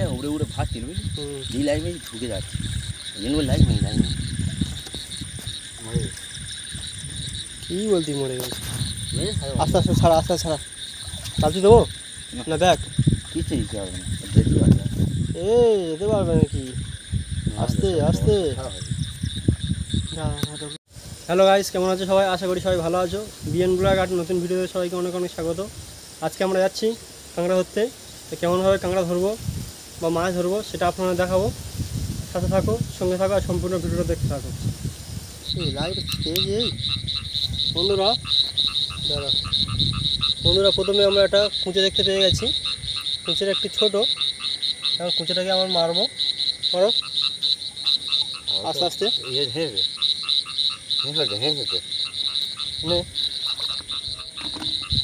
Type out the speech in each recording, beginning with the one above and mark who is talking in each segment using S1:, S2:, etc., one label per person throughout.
S1: দিলে উড়ে উড়ে ফাটছিল বুঝলি। যেই লাইভে ঢুকে যাচ্ছে। ওই জন্য লাইভ নেই লাইভ নেই
S2: কি বলতি মরে গেছে? আস্তে আস্তে ছাড়া আস্তে ছাড়া চালতি দেবো? না। দেখ।
S1: কিছু দিতে হবে না। পারবে
S2: এ যেতে পারবে নাকি? আস্তে আস্তে। হ্যালো গাইস কেমন আছো সবাই? আশা করি সবাই ভালো আছো। বিএন ব্লগ আর নতুন ভিডিওতে সবাইকে অনেক অনেক স্বাগত। আজকে আমরা যাচ্ছি কাঁকড়া ধরতে। তো কেমনভাবে কাঁকড়া ধরবো? বা মাছ ধরবো সেটা আপনারা দেখাবো। সাথে থাকো সঙ্গে থাকো আর সম্পূর্ণ ভিডিওটা দেখতে থাকো। বন্ধুরা দাঁড়া। বন্ধুরা প্রথমে আমরা একটা কুঁচে দেখতে পেয়ে গেছি। কুঁচের একটি ছোট। এখন কুঁচেটাকে আমরা মারবো। মারো আস্তে আস্তে।
S1: ইয়ে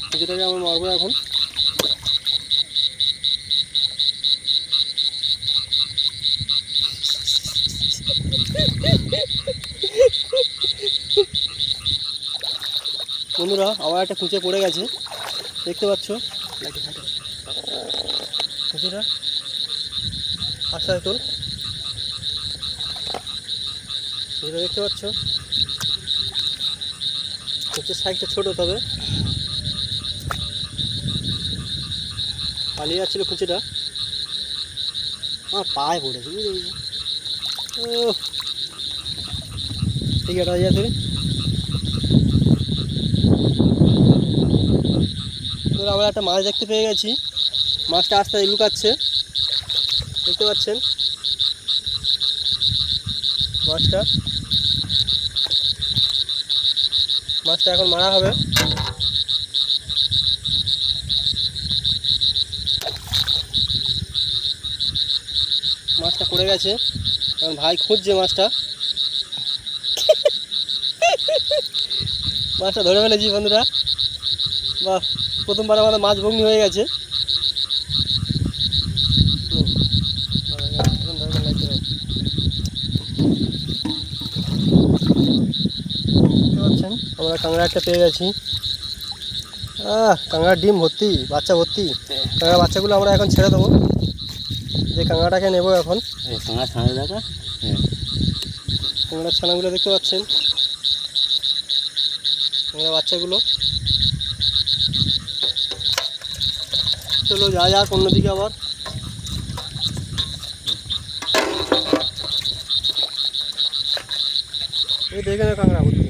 S2: কুঁচেটাকে আমার মারবো এখন। বন্ধুরা আবার একটা কুঁচে পড়ে গেছে। দেখতে পাচ্ছ? কুঁচেটা আস্তে আস্তে তোল দেখতে পাচ্ছ? কুঁচের সাইজটা ছোট তবে। পালিয়ে যাচ্ছিল কুঁচেটা আমার পায়ে পড়েছে বুঝলি ও ঠিক আছে ইয়ে ধরে। আমরা একটা মাছ দেখতে পেয়ে গেছি। মাছটা আস্তে লুকাচ্ছে। দেখতে পাচ্ছেন? মাছটা। মাছটা এখন মারা হবে। মাছটা পড়ে গেছে। এখন ভাই খুঁজছে মাছটা। মাছটা ধরে ফেলেছি বন্ধুরা। বাহ প্রথমবার আমাদের মাছ ভগ্নি হয়ে গেছে। পাচ্ছেন আমরা কাঁকড়া একটা পেয়ে গেছি। আহ কাঁকড়ার ডিম ভর্তি বাচ্চা ভর্তি। কাঁকড়া বাচ্চাগুলো আমরা এখন ছেড়ে দেবো। যে কাঁকড়াটাকে নেব এখন।
S1: ছাড়া দেখা? হ্যাঁ।
S2: কাঁকড়ার ছানাগুলো দেখতে পাচ্ছেন। কাঁকড়া বাচ্চাগুলো। চলো যা যাক অন্যদিকে আবার। এই দেখে না কাঁকড়া ভর্তি।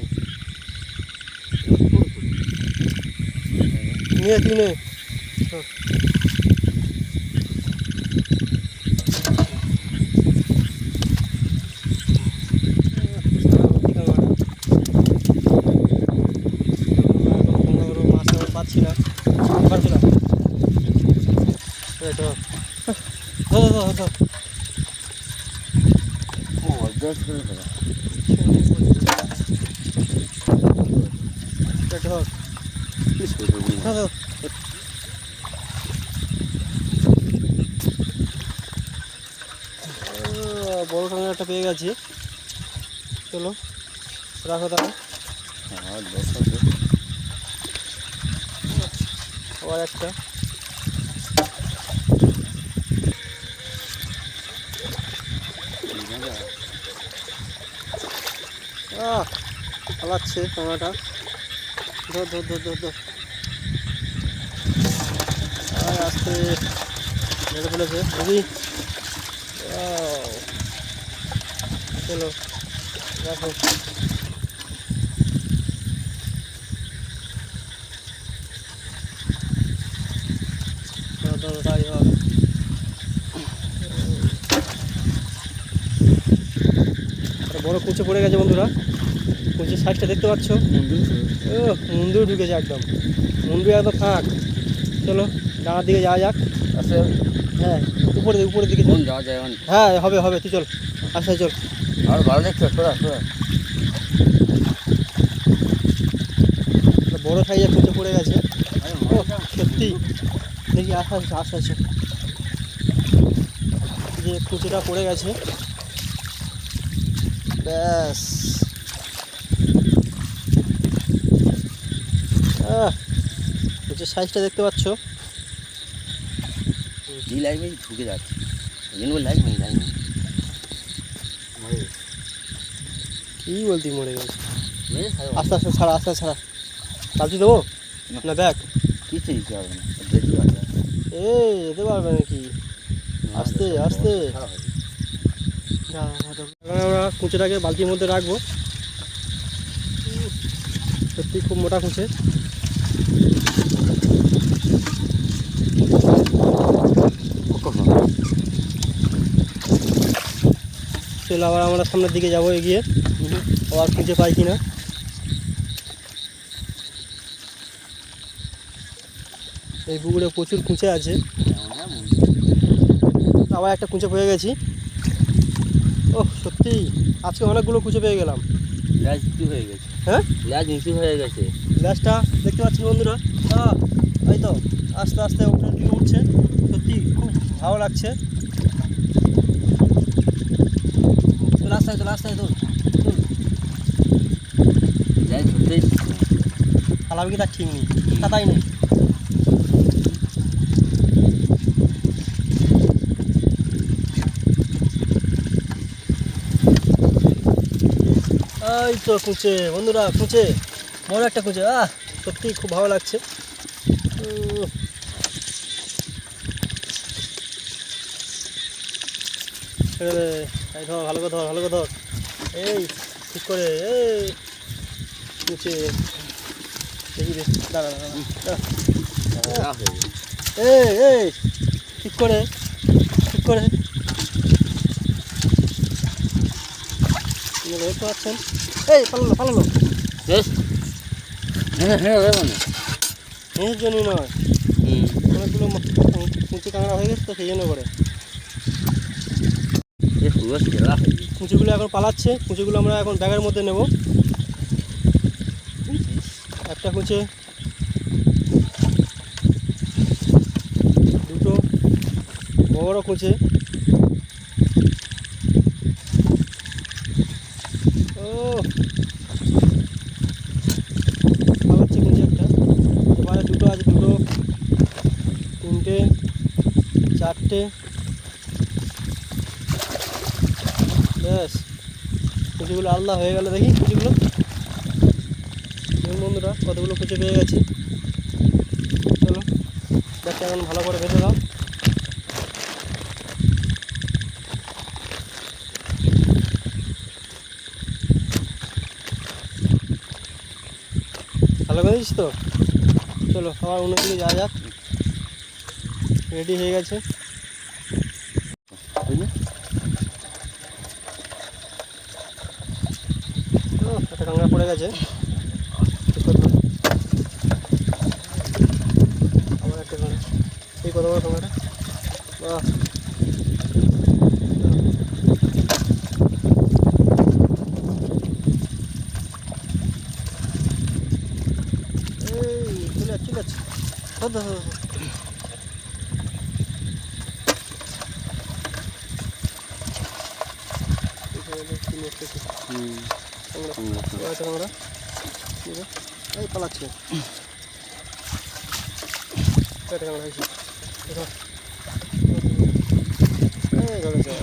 S2: নিয়ে তুই নে চল। পাচ্ছি না পাচ্ছি না এই তো ধর ধর ধর ধর
S1: ও অভ্যাস করে ফেলা
S2: এই ধর
S1: কি ছোটো জিনিস।
S2: ধর ধর ও, বড় কাঁকড়া একটা পেয়ে গেছি। চলো রাখো তাহলে।
S1: হ্যাঁ
S2: আবার একটা। পালাচ্ছে কাঁকড়াটা ধর ধর ধর ধর ধর। আস্তে। মেরে ফেলেছে। বুঝি চলো ধর তাই হবে একটা কুচে পড়ে গেছে বন্ধুরা। কুচের সাইজটা দেখতে পাচ্ছ? ও মুন্ডু ঢুকেছে একদম। মুন্ডু একদম ফাঁক। চলো ডানার দিকে যাওয়া যাক।
S1: আচ্ছা।
S2: হ্যাঁ উপরে দিকে উপরের দিকে
S1: যাওয়া যায়
S2: হ্যাঁ হবে হবে তুই চল। আচ্ছা চল।
S1: আর ভালো দেখতে তোরা তোরা
S2: বড় সাইজের কুচে পড়ে গেছে। সত্যি। দেখি আছে আশা আছে যে কুচিটা পড়ে গেছে। ব্যাস। কুচির সাইজটা দেখতে পাচ্ছ।
S1: যেই লাইভে ঢুকে যাচ্ছে। দিন বলে লাইক নেই লাইক নেই
S2: কি বলতি মরে গেছে আস্তে আস্তে ছাড়া আস্তে ছাড়া। চালছি দেবো?
S1: না।
S2: দেখ।
S1: কিছু দিতে হবে না। দেখতে পারবে
S2: এ যেতে পারবে নাকি? আস্তে, আস্তে। আমরা কুঁচেটাকে বালতির মধ্যে রাখব। সত্যি খুব মোটা কুঁচে। চলো আবার আমরা সামনের দিকে যাব এগিয়ে। আবার খুঁজে পাই কিনা। এই পুকুরে প্রচুর কুঁচে আছে। আবার একটা কুঁচে পেয়ে গেছি। ও সত্যি? আজকে অনেকগুলো কুঁচে পেয়ে গেলাম।
S1: ল্যাজ নিচু হয়ে গেছে।
S2: হ্যাঁ?
S1: ল্যাজ নিচু হয়ে গেছে।
S2: গ্যাসটা দেখতে পাচ্ছেন বন্ধুরা? আহ, এই তো আস্তে আস্তে উপরের দিকে উঠছে। সত্যি খুব ভালো লাগছে। তোর আস্তে আস্তে তোর
S1: ল্যাজ
S2: কি তার ঠিক নেই কাতাই নেই। এই তো কুঁচে বন্ধুরা কুঁচে বড় একটা কুঁচে আহ সত্যি খুব ভালো লাগছে। এই ধর ভালো করে ধর ভালো করে ধর। এই ঠিক করে এই কুঁচে দেখি দাঁড়া
S1: হয়ে গেছে
S2: এই এই ঠিক করে ঠিক করে। আপনারা দেখতে পাচ্ছেন। এই পালালো পালালো
S1: শেষ হ্যাঁ হ্যাঁ হবে মানে।
S2: মেয়ের জন্য নয় অনেকগুলো কুঁচি কাঁকড়া হয়ে গেছে তো সেই জন্য করে। কুঁচিগুলো এখন পালাচ্ছে কুঁচিগুলো আমরা এখন ব্যাগের মধ্যে নেব। একটা কুঁচে দুটো বড় বড় কুঁচে। ও দুটো আছে দুটো তিনটে চারটে ব্যাস কুচিগুলো আলাদা হয়ে গেল দেখি কুচিগুলো বন্ধুরা কতগুলো কুচি পেয়ে গেছি চলো দেখতে এখন ভালো করে বেঁধে দাও ভালো তো? চলো, আবার অন্যদিকে যাওয়া যাক। রেডি হয়ে গেছে। একটা কাঁকড়া পড়ে গেছে। একটা কাঁকড়া। এই কত বড় কাঁকড়াটা? বাহ। এই চলে চলে যাচ্ছে ধর, ধর, ধর। এই যে, তিন একটা আছে।
S1: হুম
S2: কাঁকড়া।
S1: হুম
S2: এবার একটা কাঁকড়া। ঠিক আছে? এই পালাচ্ছে একটা কাঁকড়া হয়েছে দেখো। এই ধরে যাও।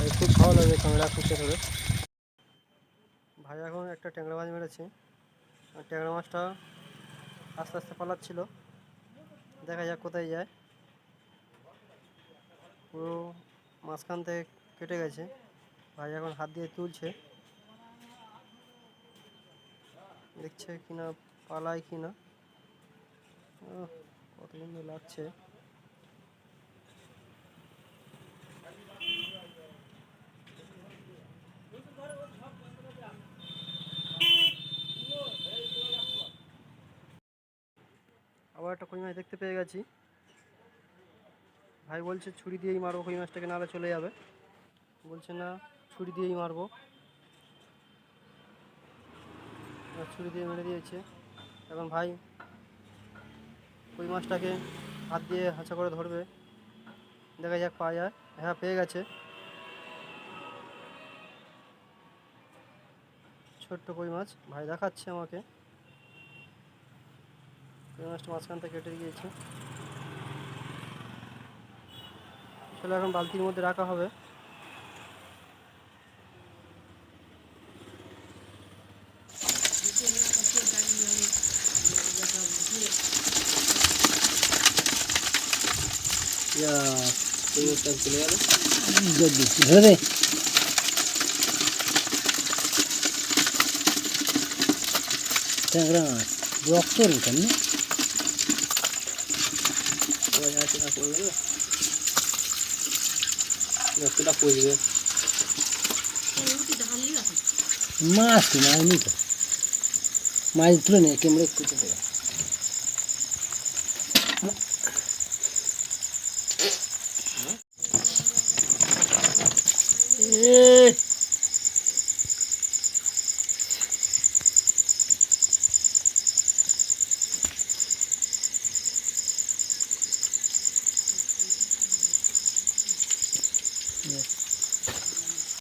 S2: এই খুব ভালো লাগে কাঁকড়া খুঁজতে ধরে ভাই এখন একটা ট্যাংরা মাছ মেরেছে আর ট্যাংরা মাছটা আস্তে আস্তে পালাচ্ছিল। দেখা যাক কোথায় যায়। পুরো মাঝখান থেকে কেটে গেছে। ভাই এখন হাত দিয়ে তুলছে। দেখছে কিনা পালায় কিনা। আহ, কত সুন্দর লাগছে আবার একটা কই মাছ দেখতে পেয়ে গেছি। ভাই বলছে, ছুরি দিয়েই মারবো কই মাছটাকে নাহলে চলে যাবে। বলছে, না, ছুরি দিয়েই মারবো। ছুরি দিয়ে মেরে দিয়েছে। এখন ভাই কই মাছটাকে হাত দিয়ে হাঁচা করে ধরবে। দেখা যাক পাওয়া যায়। হ্যাঁ পেয়ে গেছে। ছোট্ট কই মাছ। ভাই দেখাচ্ছে আমাকে। মাছটা মাঝখান থেকে কেটে গিয়েছে আসলে এখন বালতির মধ্যে রাখা হবে।
S1: ইয়া
S3: ধরে দে ট্যাংরা মাছ রক্ত রিটার্ন না
S1: ওই আছে না রক্তটা পড়বে
S3: মাছ কি মাছ তো মাছ তুলে নেই কেমন একটু দেবে